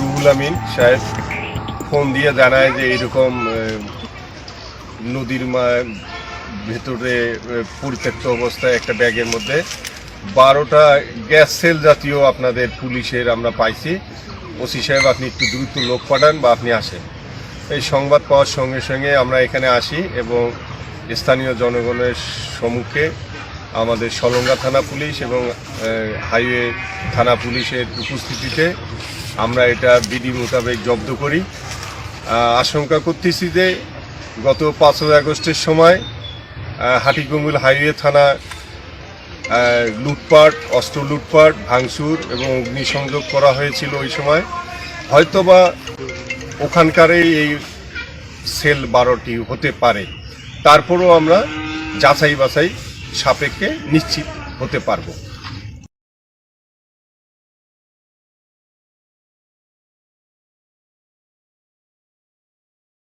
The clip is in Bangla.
রুহুল আমিন সাহেব ফোন দিয়ে জানায় যে এরকম নদীর ভেতরে পরিত্যক্ত অবস্থায় একটা ব্যাগের মধ্যে বারোটা গ্যাস সেল জাতীয় আপনাদের পুলিশের আমরা পাইছি। ওসি সাহেব, আপনি একটু দ্রুত লোক পাঠান বা আপনি আসেন। এই সংবাদ পাওয়ার সঙ্গে সঙ্গে আমরা এখানে আসি এবং স্থানীয় জনগণের সম্মুখে আমাদের সলঙ্গা থানা পুলিশ এবং হাইওয়ে থানা পুলিশের উপস্থিতিতে আমরা এটা বিধি মোতাবেক জব্দ করি। আশঙ্কা করতেছি যে গত পাঁচই আগস্টের সময় হাটিকুমুল হাইওয়ে থানা লুটপাট, অস্ত্র লুটপাট, ভাঙচুর এবং অগ্নিসংযোগ করা হয়েছিল ওই সময়। হয়তোবা ওখানকারই এই সেল বারোটি হতে পারে। তারপরও আমরা যাচাই বাছাই সাপেক্ষে নিশ্চিত হতে পারব।